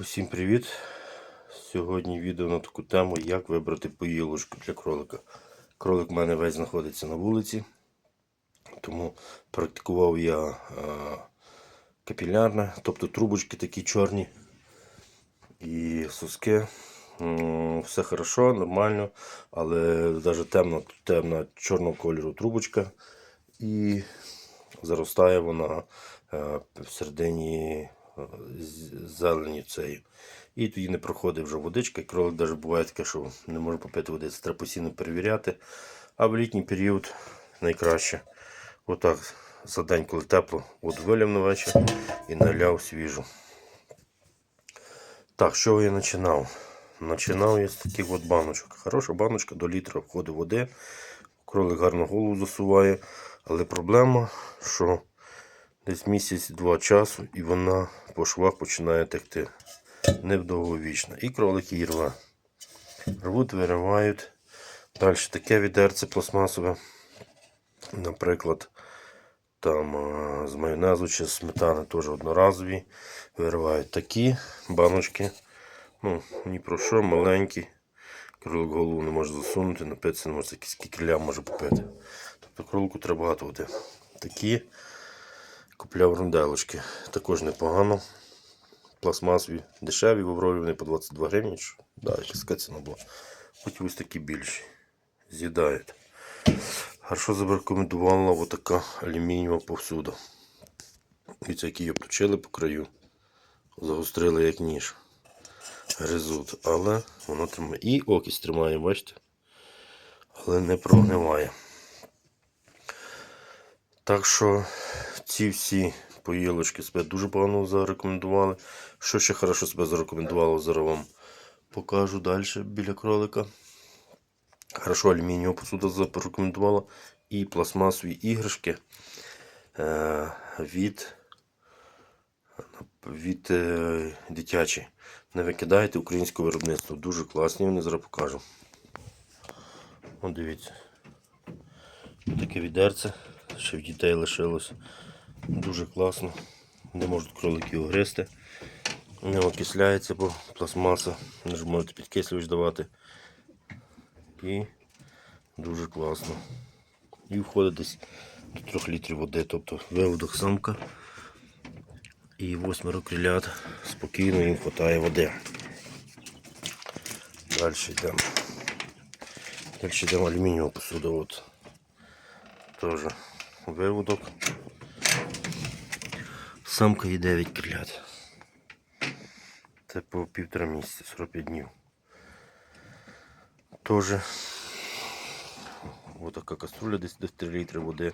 Усім привіт! Сьогодні відео на таку тему, як вибрати поїлочку для кролика. Кролик в мене весь знаходиться на вулиці, тому практикував я е, капілярне, тобто трубочки такі чорні і соски. Все хорошо, нормально, але навіть темна, темна чорного кольору трубочка і заростає вона е, всередині е, з- зелені цієї. І тоді не проходить вже водичка. Кролик навіть буває таке, що не може попити води. Це треба постійно перевіряти. А в літній період найкраще. Отак за день, коли тепло, воду вилив на вечір і наляв свіжу. Так, що я починав? Починав я з таких от баночок. Хороша баночка до літра входить води. Кролик гарно голову засуває. Але проблема, що десь місяць-два часу і вона по швах починає текти. Невдовговічна. І кролик її рве. Рвуть, виривають. Далі таке відерце пластмасове. Наприклад, там з майонезу чи з сметани теж одноразові. Виривають такі баночки. Ну, ні про що, маленькі. Кролик голову не може засунути, напитися не може, скільки- скільки може попити. Тобто кролику треба багато. Такі купляв рунделочки. Також непогано. Пластмасові, дешеві, в вони по 22 гривні. Да, якась ціна була. Потім ось такі більші. З'їдають. Хорошо зарекомендувала отака алюмінієва повсюда. Від які її обточили по краю. Загострили як ніж. Гризуть. Але воно тримає. І окість тримає, бачите? Але не прогниває. Так що ці всі поїлочки себе дуже погано зарекомендували. Що ще хорошо себе зарекомендувало, зараз вам покажу далі біля кролика. Хорошо алюмінієва посуда зарекомендувала. І пластмасові іграшки е, від, від е, дитячі. Не викидайте українського виробництва. Дуже класні, вони зараз покажу. О, дивіться. Таке відерце, ще в дітей лишилось. Дуже класно. Не можуть кролики гризти. Не окисляється, бо пластмаса. Не ж можете підкислювач давати. І дуже класно. І входить десь до 3 літрів води. Тобто виводок самка і восьмеро крилят. Спокійно їм вистачає води. Далі йдемо. Далі йдемо алюмінієва посуда. От. Теж виводок. Самка є 9 крилят. Це по півтора місяця, 45 днів. Тоже така каструля десь десь 3 літри води.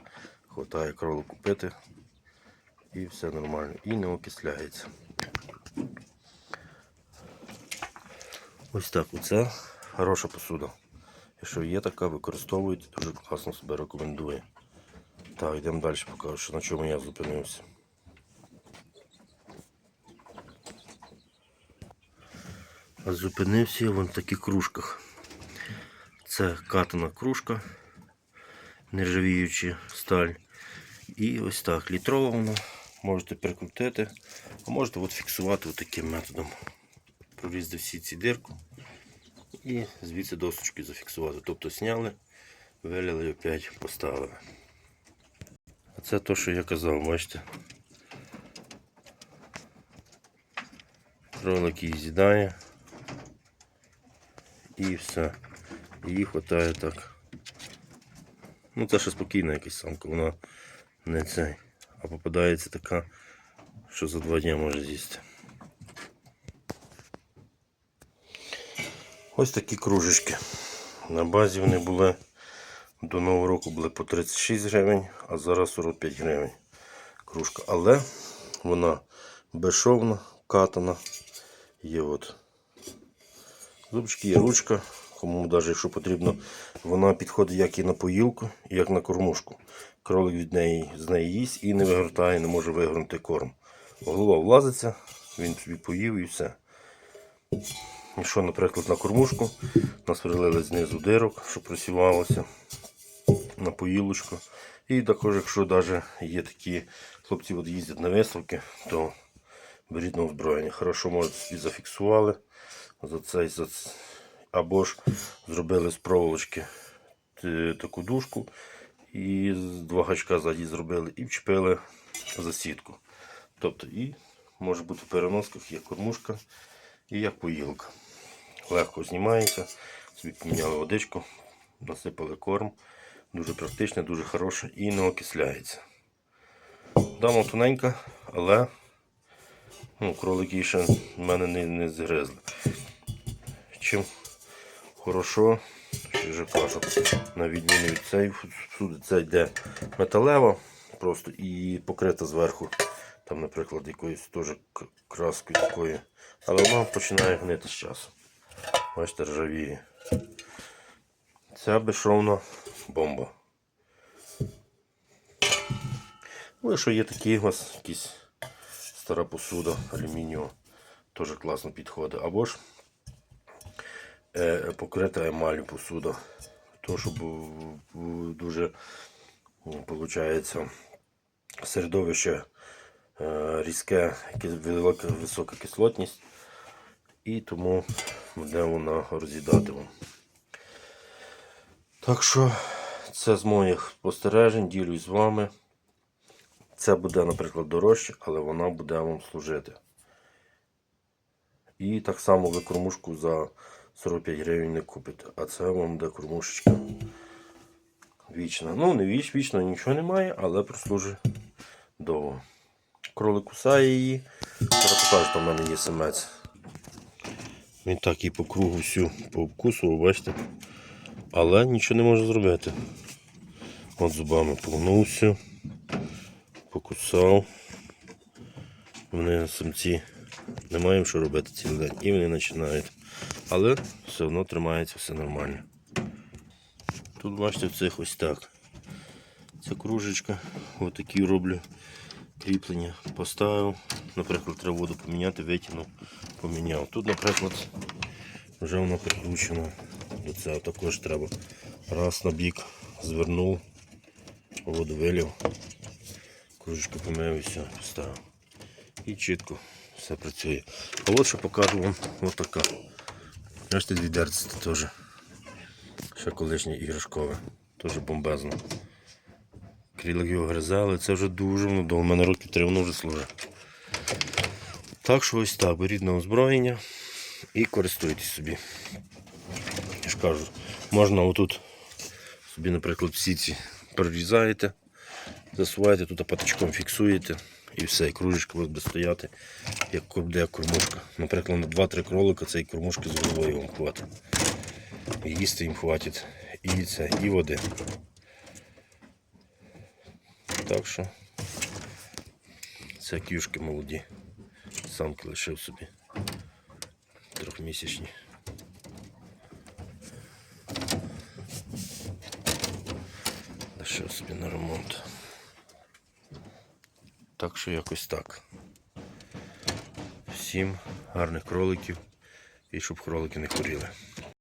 Хватає кролику пити. І все нормально. І не окисляється. Ось так. Оце хороша посуда. Якщо є така, використовуйте, дуже класно себе рекомендує. Так, йдемо далі, покажу, що на чому я зупинився. Зупинився в таких кружках. Це катана кружка, нержавіюча сталь. І ось так, літрова вона. Можете прикрутити, а можете от фіксувати от таким методом. Прорізати всі ці дирку і звідси досочки зафіксувати. Тобто зняли, виляли і опять поставили. А це то, що я казав, бачите. Кролик її з'їдає. І все. Її хватає так. Ну це ще спокійна якась самка, вона не цей. А попадається така, що за два дні може з'їсти. Ось такі кружечки. На базі вони були до Нового року були по 36 гривень, а зараз 45 гривень кружка. Але вона безшовна, катана. Є от зубчики, є ручка. Кому навіть якщо потрібно, вона підходить як і на поїлку, як на кормушку. Кролик від неї з неї їсть і не вигортає, не може вигорнути корм. Голова влазиться, він собі поїв і все. Якщо, наприклад, на кормушку нас прилили знизу дирок, щоб просівалося на поїлочку. І також, якщо навіть є такі хлопці от їздять на виставки, то беріть на озброєння. Хорошо, може, собі зафіксували за цей, за ц- або ж зробили з проволочки таку дужку і два гачка ззаді зробили і вчепили за сітку. Тобто і може бути в переносках як кормушка і як поїлка. Легко знімається, собі поміняли водичку, насипали корм. Дуже практичне, дуже хороше і не окисляється. Дама тоненька, але ну, кролики ще в мене не, не згризли. Чим хорошо, що вже кажу, на відміну від цієї всюди це йде металева просто і покрита зверху. Там, наприклад, якоюсь теж краскою такою. Але вона починає гнити з часом. Бачите, ржавіє. Ця безшовна бомба. Ну, якщо є такі у вас якісь стара посуда, алюмінієва, теж класно підходить. Або ж покрита емалью посуда. То, щоб дуже виходить, середовище е, різке, висока кислотність, і тому буде вона роз'їдати вам. Так що це з моїх спостережень, ділюсь з вами. Це буде, наприклад, дорожче, але вона буде вам служити. І так само ви кормушку за 45 гривень не купите. А це вам буде кормушечка вічна. Ну, не віч, вічно нічого немає, але прослужить довго. Кролик кусає її. Зараз покажу, що мене є самець. Він так і по кругу всю пообкусував, бачите? Але нічого не може зробити. От зубами погнувся, покусав. Вони самці не маємо що робити цілий день. І вони починають. Але все одно тримається все нормально. Тут бачите в цих ось так. Це кружечка. Отакі роблю кріплення. Поставив. Наприклад, треба воду поміняти, витягнув, поміняв. Тут, наприклад, вже вона прикручена до цього. Також треба раз на бік звернув, воду вилів, кружечку помив і все, поставив. І чітко все працює. А от що покажу вам отака. Бачите, дві дерці теж. Ще колишнє іграшкове. Теж бомбезно. Крілик його гризали, це вже дуже воно. У мене років три воно вже служить. Так що ось так, беріть на озброєння і користуйтесь собі. Я ж кажу, можна отут собі, наприклад, всі ці прорізаєте, засуваєте, тут патичком фіксуєте і все, і кружечка буде стояти, як кор- де кормушка. Наприклад, на 2-3 кролика цієї кормушки з головою вам хватить. Їсти їм хватить і це, і води. Так що це кюшки молоді. Самки лишив собі. Трьохмісячні. Лишив собі на ремонт. Так що якось так. Всім гарних кроликів і щоб кролики не хворіли.